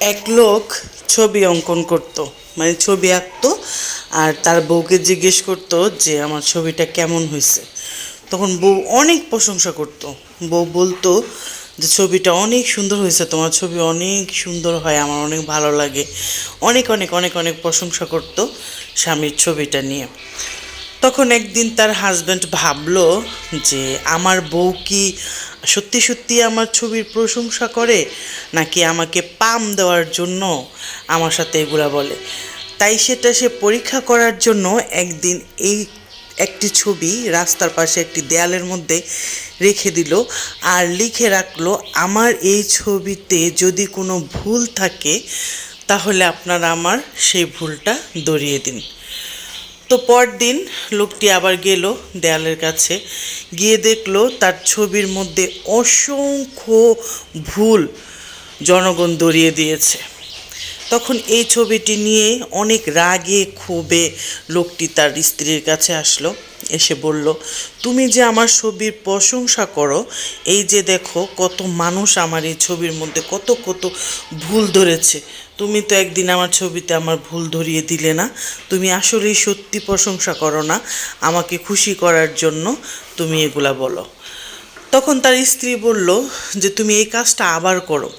এক লোক ছবি অঙ্কন করতো মানে ছবি আঁকতো আর তার বউকে জিজ্ঞেস করতো যে, আমার ছবিটা কেমন হয়েছে? তখন বউ অনেক প্রশংসা করতো। বউ বলতো যে, ছবিটা অনেক সুন্দর হয়েছে, তোমার ছবি অনেক সুন্দর হয়, আমার অনেক ভালো লাগে। অনেক অনেক অনেক অনেক প্রশংসা করতো স্বামীর ছবিটা নিয়ে। তখন একদিন তার হাজব্যান্ড ভাবলো যে, আমার বউ কি সত্যি সত্যি আমার ছবির প্রশংসা করে, নাকি আমাকে পাম দেওয়ার জন্য আমার সাথে এগুলা বলে? তাই সেটা সে পরীক্ষা করার জন্য একদিন এই একটি ছবি রাস্তার পাশে একটি দেয়ালের মধ্যে রেখে দিল আর লিখে রাখল, আমার এই ছবিতে যদি কোনো ভুল থাকে, তাহলে আপনারা আমার সেই ভুলটা ধরিয়ে দিন। তো পরদিন লোকটি আবার গেল দেয়ালের কাছে। গিয়ে দেখল তার ছবির মধ্যে অসংখ্য ভুল জনগণ দরিয়ে দিয়েছে। তখন এই ছবিটি নিয়ে অনেক রাগে ক্ষোভে লোকটি তার স্ত্রীর কাছে আসলো। এসে বলল, তুমি যে আমার ছবির প্রশংসা করো, এই যে দেখো কত মানুষ আমার এই ছবির মধ্যে, কত কত ভুল ধরেছে। তুমি তো একদিন আমার ছবিতে আমার ভুল ধরিয়ে দিলে না। তুমি আসলেই সত্যি প্রশংসা করো না আমাকে খুশি করার জন্য তুমি এগুলা বলো। তখন তার স্ত্রী বলল যে, তুমি এই কাজটা আবার করো।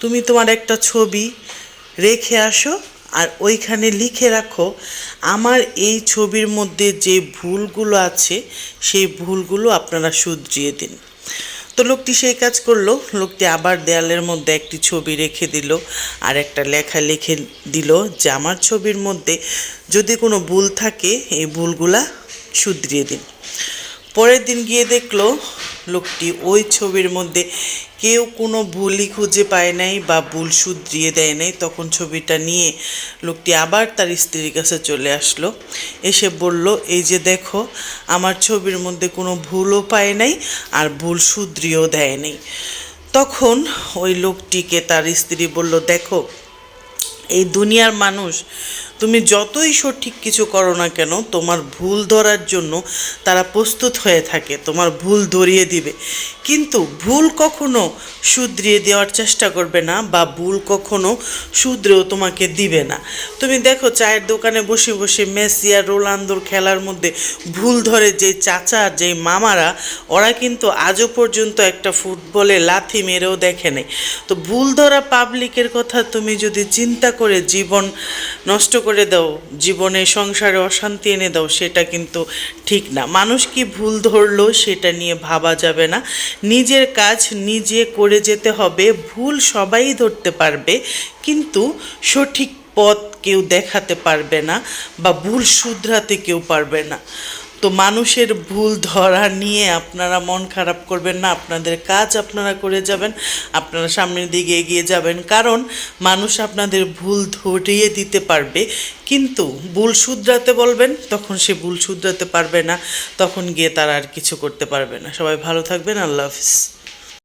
তুমি তোমার একটা ছবি রেখে আসো আর ওইখানে লিখে রাখো, আমার এই ছবির মধ্যে যে ভুলগুলো আছে, সেই ভুলগুলো আপনারা শুধরিয়ে দিন। তো লোকটি সেই কাজ করল, লোকটি আবার দেয়ালের মধ্যে একটি ছবি রেখে দিল আর একটা লেখা লিখে দিল যে, আমার ছবির মধ্যে যদি কোনো ভুল থাকে, এই ভুলগুলা শুধরিয়ে দিন। পরের দিন গিয়ে দেখল লোকটি ওই ছবির মধ্যে কেউ কোনো ভুলই খুঁজে পায় নাই বা ভুল শুধরিয়ে দেয় নাই। তখন ছবিটা নিয়ে লোকটি আবার তার স্ত্রীর কাছে চলে আসলো। এসে বলল, এই যে দেখো, আমার ছবির মধ্যে কোনো ভুলও পায় নাই আর ভুল শুধরিয়েও দেয় নাই। তখন ওই লোকটিকে তার স্ত্রী বলল, দেখো এই দুনিয়ার মানুষ, তুমি যতই সঠিক কিছু করো না কেন, তোমার ভুল ধরার জন্য তারা প্রস্তুত হয়ে থাকে, তোমার ভুল ধরিয়ে দিবে। কিন্তু ভুল কখনো শুধরিয়ে দেওয়ার চেষ্টা করবে না বা ভুল কখনো শুধরেও তোমাকে দিবে না। তুমি দেখো চায়ের দোকানে বসে বসে মেসি আর রোনালদোর খেলার মধ্যে ভুল ধরে যে চাচা যে মামারা, ওরা কিন্তু আজও পর্যন্ত একটা ফুটবলে লাথি মেরেও দেখে নেই। তো ভুল ধরা পাবলিকের কথা তুমি যদি চিন্তা করে জীবন নষ্ট করে দাও, জীবনে সংসারে অশান্তি এনে দাও, সেটা কিন্তু ঠিক না। মানুষ কি ভুল ধরলো সেটা নিয়ে ভাবা যাবে না। নিজের কাজ নিজে করে যেতে হবে, ভুল সবাই ধরতে পারবে, কিন্তু সঠিক পথ কেউ দেখাতে পারবে না বা ভুল শুধরাতে কেউ পারবে না। তো মানুষের ভুল ধরা নিয়ে আপনারা মন খারাপ করবেন না, আপনাদের কাজ আপনারা করে যাবেন, আপনারা সামনের দিকে এগিয়ে যাবেন, কারণ মানুষ আপনাদের ভুল ধরিয়ে দিতে পারবে, কিন্তু ভুল শুধরাতে বলবেন, তখন সে ভুল শুধরাতে পারবে না, তখন গিয়ে তারা আর কিছু করতে পারবে না। সবাই ভালো থাকবেন, আল্লাহ হাফিজ।